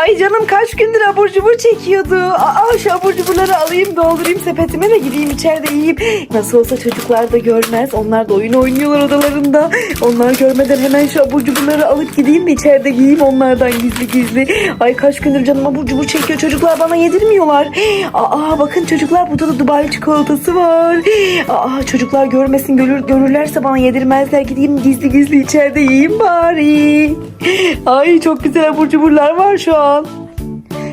Ay canım kaç gündür abur cubur çekiyordu. Aa şu abur cuburları alayım doldurayım sepetime de gideyim içeride yiyeyim. Nasıl olsa çocuklar da görmez. Onlar da oyun oynuyorlar odalarında. Onlar görmeden hemen şu abur cuburları alıp gideyim de içeride yiyeyim onlardan gizli gizli. Ay kaç gündür canım abur cubur çekiyor. Çocuklar bana yedirmiyorlar. Aa bakın çocuklar burada da Dubai çikolatası var. Aa çocuklar görmesin görür, görürlerse bana yedirmezler. Gideyim gizli gizli içeride yiyeyim bari. Ay çok güzel abur cuburlar var şu an.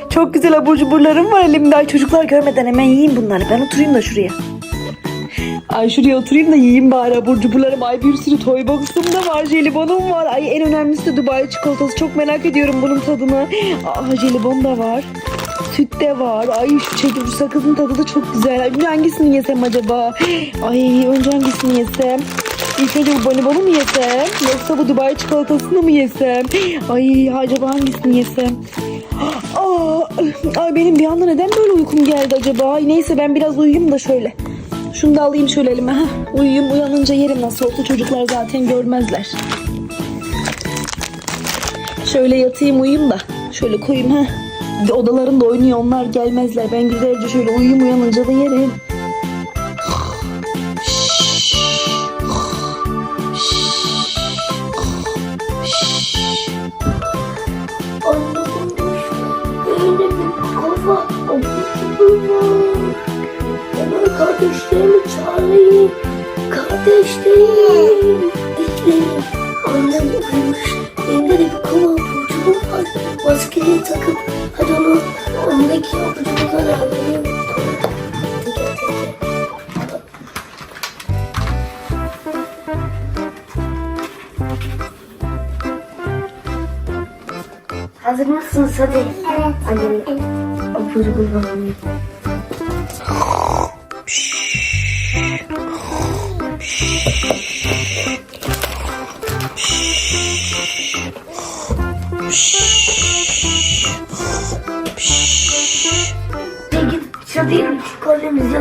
Çok güzel abur cuburlarım var elimde. Ay çocuklar görmeden hemen yiyeyim bunları. Ben oturayım da şuraya. Ay şuraya oturayım da yiyeyim bari abur cuburlarım. Ay bir sürü toy box'um da var. Jelibonum var. Ay en önemlisi de Dubai çikolatası. Çok merak ediyorum bunun tadını. Aa jelibon da var. Süt de var. Ay şu çekil şu sakızın tadı da çok güzel. Ay, hangisini yesem acaba? Ay önce hangisini yesem? Önce bu bonibonu mu yesem? Yoksa bu Dubai çikolatasını mı yesem? Ay acaba hangisini yesem? Aa, ay benim bir anda neden böyle uykum geldi acaba? Ay, neyse ben biraz uyuyayım da şöyle. Şunu da alayım şöyle elime. Uyuyayım uyanınca yerim nasıl olsa çocuklar zaten görmezler. Şöyle yatayım uyuyayım da. Şöyle koyayım ha. Odalarında oynuyor onlar gelmezler. Ben güzelce şöyle uyuyayım uyanınca da yerim. Kafa abucu var. Hemen kardeşlerimi çağırayım. Kardeşlerim. Bekleyin. Annem uyumuş. Elimde de bir kova abucu var. Maskeyi takıp hadi onu ondaki abucuları alayım. Hazır mısınız hadi? Evet. Hadi. Abur bulalım. Peki çadırın iki kalemizi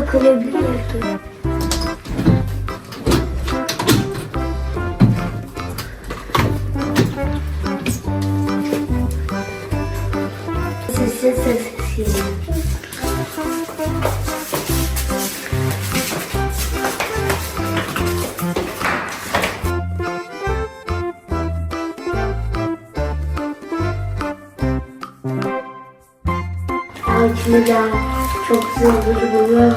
içinde de çok güzel bir var.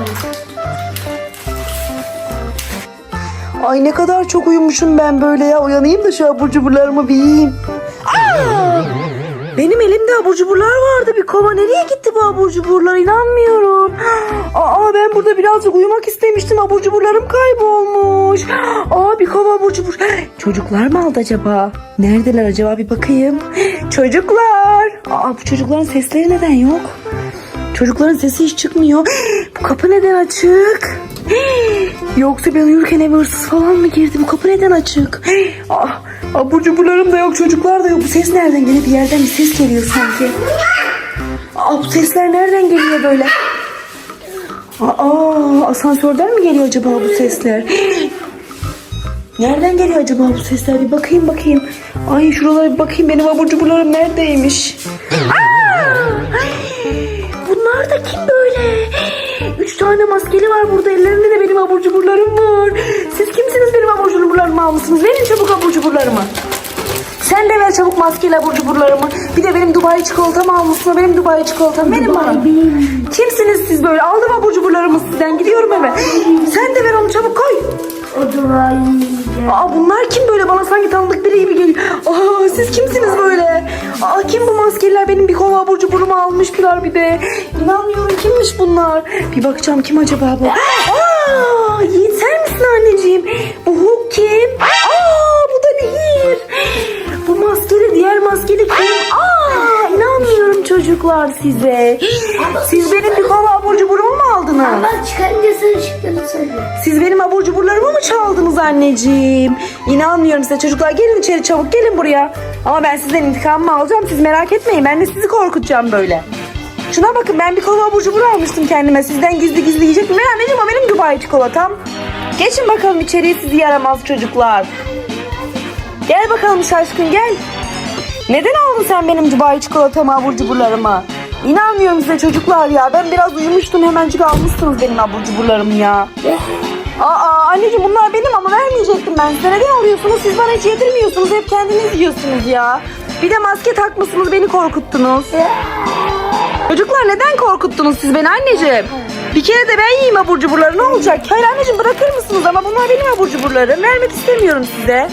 Ay ne kadar çok uyumuşum ben böyle ya. Uyanayım da şu abur cuburlarımı bir yiyeyim. Aa! Benim elimde abur cuburlar vardı bir kova. Nereye gitti bu abur cuburlar? İnanmıyorum. Aa ben burada birazcık uyumak istemiştim. Abur cuburlarım kaybolmuş. Aa bir kova abur cubur. Çocuklar mı aldı acaba? Neredeler acaba bir bakayım. Çocuklar. Aa bu çocukların sesleri neden yok? Çocukların sesi hiç çıkmıyor. Bu kapı neden açık? Yoksa ben uyurken eve hırsız falan mı girdi? Bu kapı neden açık? Ah, abur cuburlarım da yok, çocuklar da yok. Bu ses nereden geliyor? Bir yerden bir ses geliyor sanki. Aa, bu sesler nereden geliyor böyle? Aa, asansörden mi geliyor acaba bu sesler? Nereden geliyor acaba bu sesler? Bir bakayım bakayım. Ay şuralara bir bakayım benim abur cuburlarım neredeymiş? Aa! Kim böyle? Üç tane maskeli var burada. Ellerinde de benim abur cuburlarım var. Siz kimsiniz benim abur cuburlarımı almışsınız? Verin çabuk abur cuburlarımı. Sen de ver çabuk maskeli abur cuburlarımı. Bir de benim Dubai çikolatamı almışsın. Benim Dubai çikolatam. Verin bana. Kimsiniz siz böyle? Aldım abur cuburlarımı sizden. Gidiyorum eve. Sen de ver onu çabuk koy. O yiyeceğim. Aa bunlar kim böyle bana sanki tanıdık biri gibi geliyor. Aa siz kimsiniz böyle? Aa kim bu maskeliler benim bir kova abur cuburumu almışlar bir de. İnanmıyorum kimmiş bunlar? Bir bakacağım kim acaba bu? Aa Yiğit sen misin anneciğim? Bu Hulk kim? Aa bu da Nehir. Bu maskeli diğer maskeli kim? Aa çocuklar size. Siz benim bir kova abur cuburumu mu aldınız? Bak çıkarınca sen ışıklarını söyle. Siz benim abur cuburlarımı mı çaldınız anneciğim? İnanmıyorum size çocuklar. Gelin içeri çabuk gelin buraya. Ama ben sizden intikamımı alacağım. Siz merak etmeyin. Ben de sizi korkutacağım böyle. Şuna bakın ben bir kova abur cubur almıştım kendime. Sizden gizli gizli yiyecektim. Ben anneciğim o benim Dubai çikolatam. Geçin bakalım içeriye sizi yaramaz çocuklar. Gel bakalım şaşkın gel. Neden aldın sen benim Dubai çikolatamı abur cuburlarımı? İnanmıyorum size çocuklar ya. Ben biraz uyumuştum hemencik almışsınız benim abur cuburlarımı ya. Aa anneciğim bunlar benim ama vermeyecektim ben size. Neden alıyorsunuz? Siz bana hiç yedirmiyorsunuz. Hep kendiniz yiyorsunuz ya. Bir de maske takmışsınız beni korkuttunuz. Çocuklar neden korkuttunuz siz beni anneciğim? Bir kere de ben yiyeyim abur cuburları ne olacak? Hayır anneciğim bırakır mısınız ama bunlar benim abur cuburlarım. Vermek istemiyorum size.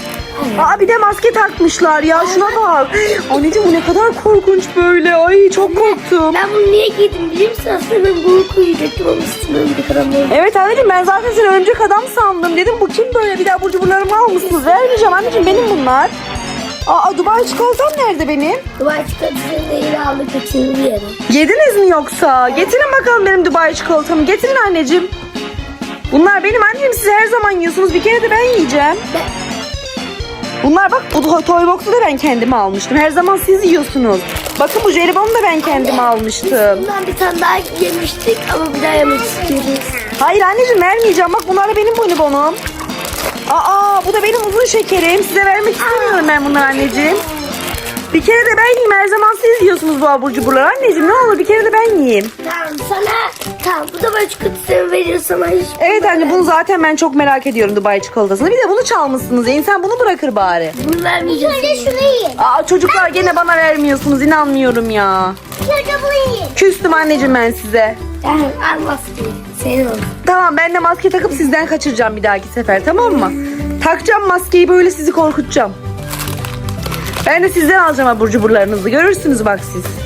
Aa bir de maske takmışlar ya şuna bak. Anneciğim bu ne kadar korkunç böyle. Ay çok korktum. Ben bunu niye giydim biliyor musun? Aslında ben koyacaktım ama üstüne bir kadar böyle. Evet anneciğim ben zaten seni örümcek adam sandım. Dedim bu kim böyle bir de abur cuburlarımı almışsınız. Vermeyeceğim anneciğim benim bunlar. Aa Dubai çikolatam nerede benim? Duvar çıkartısını değil aldı kaçırdı. Yediniz mi yoksa? Getirin bakalım benim Dubai çikolatamı. Getirin anneciğim. Bunlar benim annem siz her zaman yiyorsunuz. Bir kere de ben yiyeceğim. Bunlar bak bu to- toy box'u da ben kendime almıştım. Her zaman siz yiyorsunuz. Bakın bu jelibonu da ben kendime almıştım. Bundan bir tane daha yemiştik ama bir daha yemek istiyoruz. Hayır anneciğim vermeyeceğim. Bak bunlar da benim bonibonum. Aa bu da benim uzun şekerim. Size vermek istemiyorum ben bunları anneciğim. Bir kere de ben yiyeyim. Her zaman siz yiyorsunuz bu abur cuburları. Anneciğim ne olur bir kere de ben yiyeyim. Tamam sana tamam bu da böyle çikolatasını veriyorsam hiç. Evet anne bunu zaten ben çok merak ediyorum Dubai çikolatasını. Bir de bunu çalmışsınız. ya. İnsan bunu bırakır bari. Bunu vermeyeceğiz. Önce şunu yiyin. Aa çocuklar gene bana vermiyorsunuz. inanmıyorum ya. Önce bunu yiyin. Küstüm anneciğim ben size. Tamam al maskeyi. Senin olsun. Tamam ben de maske takıp sizden kaçıracağım bir dahaki sefer tamam mı? Takacağım maskeyi böyle sizi korkutacağım. Ben de sizden alacağım abur cuburlarınızı. Görürsünüz bak siz.